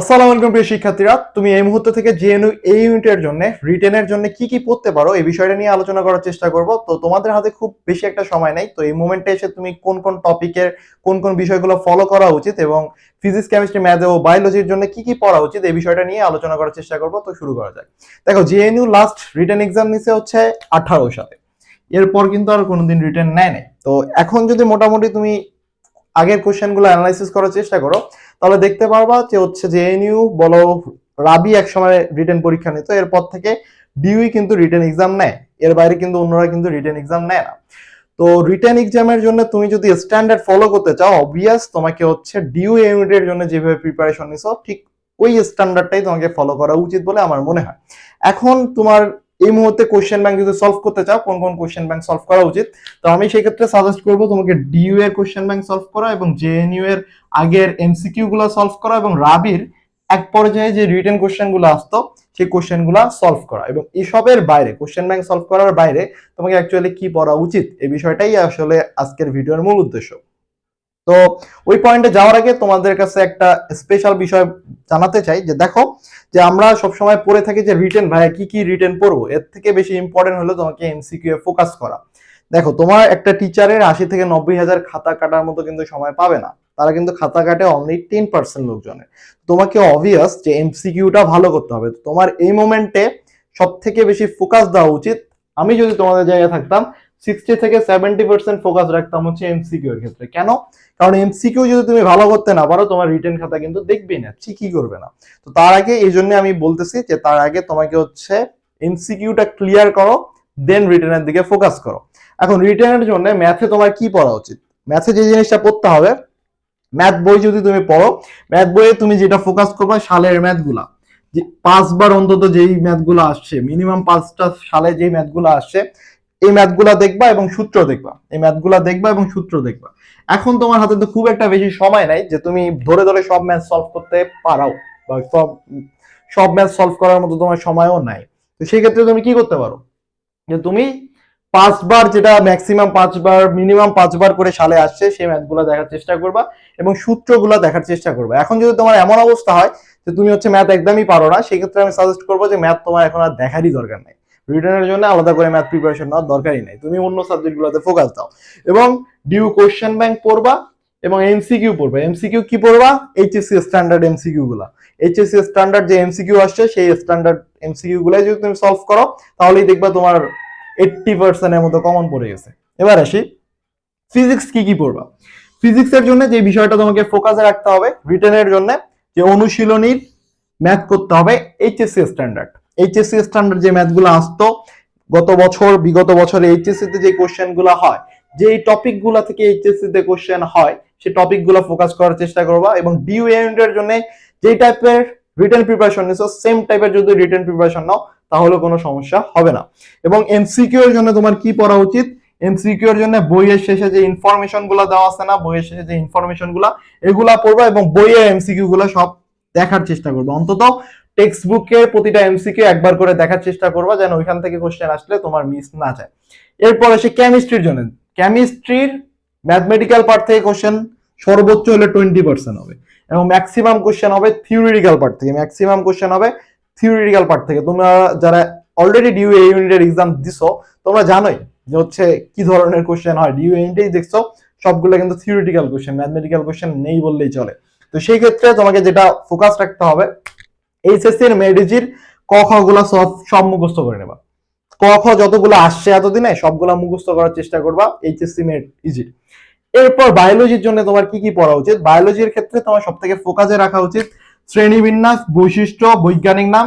আসসালামু আলাইকুম প্রিয় শিক্ষার্থীরা, তুমি এই মুহূর্ত থেকে জেএনইউ এই ইউনিটের জন্য রিটেনের জন্য কি কি পড়তে পারো এই বিষয়টা নিয়ে আলোচনা করার চেষ্টা করব। তো তোমাদের হাতে খুব বেশি একটা সময় নেই, তো এই মোমেন্টে এসে তুমি কোন কোন টপিকের কোন কোন বিষয়গুলো ফলো করা উচিত এবং ফিজিক্স কেমিস্ট্রি ম্যাথ ও বায়োলজির জন্য কি কি পড়া উচিত এই বিষয়টা নিয়ে আলোচনা করার চেষ্টা করব। তো শুরু করা যাক। দেখো জেএনইউ লাস্ট রিটেন এক্সাম নিছে হচ্ছে আঠারো সালে। এরপর কিন্তু আর কোনোদিন রিটেন নেয় নাই। তো এখন যদি মোটামুটি তুমি আগের কোশ্চেনগুলো অ্যানালাইসিস করার চেষ্টা করো। তাহলে দেখতে পারবা যে হচ্ছে যে এনইউ বলো, রাবি এক সময় রিটেন পরীক্ষা নিত, এরপর থেকে ডিউই কিন্তু রিটেন এক্সাম নেয়। এর বাইরে কিন্তু অন্যরা কিন্তু রিটেন এক্সাম নেয় না। তো রিটেন এক্সামের জন্য তুমি যদি স্ট্যান্ডার্ড ফলো করতে চাও অবভিয়াস তোমাকে হচ্ছে ডিউ ইউনিটের জন্য যেভাবে প্রিপারেশন নিছো, ঠিক ওই স্ট্যান্ডার্ডটাই তোমাকে ফলো করা উচিত বলে আমার মনে হয়। এখন তোমার এই মুহূর্তে কোশ্চেন ব্যাংক যদি সলভ করতে চাও, কোন কোন কোশ্চেন ব্যাংক সলভ করা উচিত? তো আমি সেই ক্ষেত্রে সাজেস্ট করব তোমাকে ডিইউ এর কোশ্চেন ব্যাংক সলভ করা এবং জেএনইউ এর আগের এমসিকিউ গুলো সলভ করা এবং রাবির এক পর্যায়ে যে রিটেন কোশ্চেনগুলো আসতো, সেই কোশ্চেনগুলা সলভ করা এবং এসবের বাইরে কোশ্চেন ব্যাংক সলভ করার বাইরে তোমাকে অ্যাকচুয়ালি কি পড়া উচিত? এই বিষয়টাই আসলে আজকের ভিডিওর মূল উদ্দেশ্য। তো ওই পয়েন্টে যাওয়ার আগে তোমাদের কাছে একটা স্পেশাল বিষয় জানাতে চাই, যে দেখো, যে আমরা সবসময় পড়ে থাকি যে রিটেন ভাইয়া কি কি রিটেন পড়ব? এর থেকে বেশি ইম্পর্টেন্ট হলো তোমাকে এমসিকিউ এ ফোকাস করা। দেখো, তোমার একটা টিচারের আশি থেকে নব্বই হাজার খাতা কাটার মতো কিন্তু সময় পাবে না। তারা কিন্তু খাতা কাটে অনলি টেন পার্সেন্ট লোকজনের। তোমাকে অবভিয়াস যে এমসিকিউটা ভালো করতে হবে। তোমার এই মোমেন্টে সব থেকে বেশি ফোকাস দেওয়া উচিত। আমি যদি তোমাদের জায়গায় থাকতাম সিক্সটি থেকে সেভেন্টি পার্সেন্ট ফোকাস রাখতাম হচ্ছে এমসিকিউ এর ক্ষেত্রে। কেন? কারণ এমসিকিউ যদি তুমি ভালো করতে না পারো, তোমার রিটেন খাতা কিন্তু দেখবেই না, ঠিকই করবে না। তো তার আগে এই জন্য আমি বলতেছি যে তার আগে তোমাকে হচ্ছে এমসিকিউটা ক্লিয়ার করো দেন রিটেনের দিকে ফোকাস করো। এখন রিটেনের জন্য ম্যাথে তোমার কি পড়া উচিত? ম্যাথে যে জিনিসটা পড়তে হবে ম্যাথ বই যদি তুমি পড়ো ম্যাথ বইয়ে তুমি যেটা ফোকাস করবে সালের ম্যাথগুলা যে পাঁচবার অন্তত যেই ম্যাথগুলো আসছে মিনিমাম পাঁচটা সালে যেই ম্যাথগুলো আসছে এই ম্যাথগুলা দেখবা এবং সূত্র দেখবা। এই ম্যাথগুলা দেখবা এবং সূত্র দেখবা। এখন তোমার হাতে তো খুব একটা বেশি সময় নাই যে তুমি ধরে ধরে সব ম্যাথ সলভ করতে পারাও বা সব সব ম্যাথ সলভ করার মতো তোমার সময়ও নাই। তো সেই ক্ষেত্রে তুমি কি করতে পারো? যে তুমি পাঁচবার যেটা ম্যাক্সিমাম পাঁচবার মিনিমাম পাঁচবার করে সালে আসছে, সেই ম্যাথগুলো দেখার চেষ্টা করবা এবং সূত্রগুলো দেখার চেষ্টা করবা। এখন যদি তোমার এমন অবস্থা হয় যে তুমি হচ্ছে ম্যাথ একদমই পারো না, সেই ক্ষেত্রে আমি সাজেস্ট করব যে ম্যাথ তোমার এখন আর দেখারই দরকার নেই। রিটার্নের জন্য আলাদা করে ম্যাথ প্রিপারেশন নেওয়ার দরকারই নেই। তুমি অন্য সাবজেক্টগুলোতে ফোকাস দাও। এবং ডিউ কোশ্চেন ব্যাংক পড়বা এবং এমসিকিউ পড়বা। এমসিকিউ কি পড়বা? এইচএসসি স্ট্যান্ডার্ড এমসিকিউ গুলা। এইচএসসি স্ট্যান্ডার্ড যে এমসিকিউ আসছে, সেই স্ট্যান্ডার্ড এমসিকিউ গুলাই যদি তুমি সলভ করো, তাহলেই দেখবা তোমার এইটটি পার্সেন্টের মতো কমন পড়ে গেছে। এবার আসি। ফিজিক্স কি কি পড়বা? ফিজিক্সের জন্য যে বিষয়টা তোমাকে ফোকাসে রাখতে হবে রিটেনের জন্য যে অনুশীলনীর ম্যাথ করতে হবে এইচএসসি স্ট্যান্ডার্ড এইচএসসি স্ট্যান্ডার্ড যে ম্যাথগুলো আসতো, গত বছর, বিগত বছরে এইচএসসি তে যে কোশ্চেনগুলো হয় যে টপিকগুলা থেকে এইচএসসি তে কোশ্চেন হয় সেই টপিকগুলো ফোকাস করার চেষ্টা করবা এবং ডিউ ইউনিটের জন্য যে টাইপের রিটেন প্রিপারেশন নিছো সেম টাইপের যদি রিটেন প্রিপারেশন নাও, তাহলে কোনো সমস্যা হবে না। এবং এমসিকিউ এর জন্য তোমার কি পড়া উচিত? এমসিকিউ এর জন্য বইয়ের শেষে যে ইনফরমেশনগুলো দেওয়া আছে না, বইয়ের শেষে যে ইনফরমেশনগুলা, এগুলা পড়বা এবং বইয়ের এমসিকিউ গুলা সব দেখার চেষ্টা করবে। অন্তত টেক্সট বুকের প্রতিটা এমসিকিউ একবার করে দেখার চেষ্টা করবা যেন ওইখান থেকে কোশ্চেন আসলে তোমার মিস না যায়। এরপর আসে কেমিস্ট্রির জন্য। কেমিস্ট্রির ম্যাথমেটিক্যাল পার্ট থেকে কোশ্চেন সর্বোচ্চ হলে টোয়েন্টি পার্সেন্ট হবে এবং ম্যাক্সিমাম কোশ্চেন হবে থিওরিটিক্যাল পার্ট থেকে। ম্যাক্সিমাম কোশ্চেন হবে থিওরিটিক্যাল পার্ট থেকে। তোমরা যারা অলরেডি ডিউ এই ইউনিটের এক্সাম দিছো, তোমরা জানোই যে হচ্ছে কি ধরনের কোশ্চেন হয়। ডিউ ইউনিটেই দেখছ, সবগুলো কিন্তু থিওরিটিক্যাল কোশ্চেন ম্যাথমেটিক্যাল কোশ্চেন নেই বললেই চলে। তো সেই ক্ষেত্রে তোমাকে যেটা ফোকাস রাখতে হবে এইচএসসি এর মেডিজির ক খ গুলা সব সব মুখস্থ করে নেবা। ক খ যতগুলো আসছে এতদিনে, সবগুলা মুখস্থ করার চেষ্টা করবা এইচএসসি মেড ইজির এরপর বায়োলজির জন্য তোমার কি কি পড়া উচিত? বায়োলজির ক্ষেত্রে তোমার সব থেকে ফোকাসে রাখা উচিত শ্রেণীবিন্যাস, বৈশিষ্ট্য, বৈজ্ঞানিক নাম।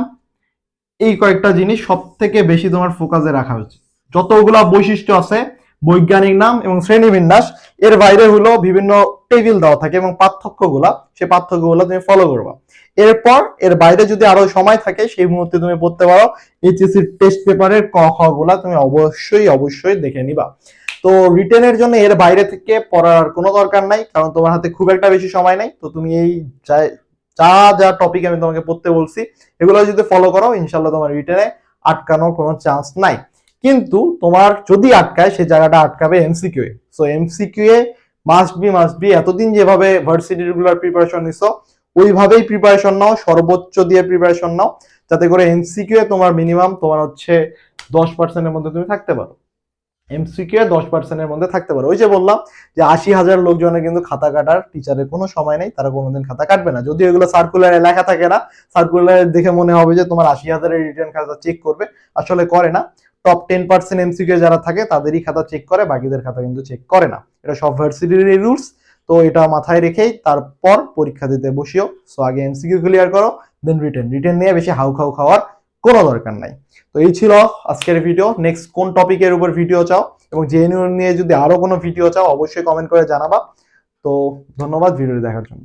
এই কয়েকটা জিনিস সব থেকে বেশি তোমার ফোকাসে রাখা উচিত। যতগুলা বৈশিষ্ট্য আছে বৈজ্ঞানিক নাম এবং শ্রেণীবিন্যাস। এর বাইরে হলো বিভিন্ন টেবিল দেওয়া থাকে এবং পার্থক্যগুলা, সেই পার্থক্যগুলো তুমি ফলো করবা। এরপর এর বাইরে যদি আরও সময় থাকে, সেই মুহূর্তে তুমি পড়তে পারো এইচএসসি টেস্ট পেপারের ক, খ গুলা তুমি অবশ্যই অবশ্যই দেখে নিবা। তো রিটেনের জন্য এর বাইরে থেকে পড়ার কোনো দরকার নাই, কারণ তোমার হাতে খুব একটা বেশি সময় নাই। তো তুমি এই যা- যা টপিক আমি তোমাকে পড়তে বলছি, এগুলো যদি ফলো করো ইনশাল্লাহ তোমার রিটেনে আটকানোর কোনো চান্স নাই। কিন্তু তোমার যদি আটকায় সেই জায়গাটা আটকাবে এমসিকিউ এ। সো এমসিকিউ এ মাস্ট বি মাস্ট বি এতদিন যেভাবে ভার্সিটি রেগুলার প্রিপারেশন নিছো, ওইভাবেই প্রিপারেশন নাও, সর্বোচ্চ দিয়ে প্রিপারেশন নাও, যাতে করে এমসিকিউ এ তোমার মিনিমাম তোমার হচ্ছে দশ পার্সেন্টের মধ্যে তুমি থাকতে পারো। এমসিকিউ এ দশ পার্সেন্টের মধ্যে থাকতে পারো। ওই যে বললাম যে আশি হাজার লোকজনের কিন্তু খাতা কাটার টিচারের কোনো সময় নেই, তারা কোনোদিন খাতা কাটবে না। যদিও এগুলো সার্কুলারে লেখা থাকে না সার্কুলারে দেখে মনে হবে যে তোমার আশি হাজারের রিটার্ন খাতা চেক করবে, আসলে করে না। টপ টেন পার্সেন্ট এমসিকিউ যারা থাকে, তাদেরই খাতা চেক করে, বাকিদের খাতা কিন্তু চেক করে না। এটা সব ভার্সিটির রুলস তো এটা মাথায় রেখেই তারপর পরীক্ষা দিতে বসিও। সো আগে এমসিকিউ ক্লিয়ার করো দেন রিটেন রিটেন নিয়ে বেশি হাউ খাউ খাওয়ার কোনো দরকার নাই। তো এই ছিল আজকের ভিডিও নেক্সট কোন টপিকের উপর ভিডিও চাও? এবং জেএনইউ নিয়ে যদি আরও কোনো ভিডিও চাও, অবশ্যই কমেন্ট করে জানাবা। তো ধন্যবাদ ভিডিও দেখার জন্য।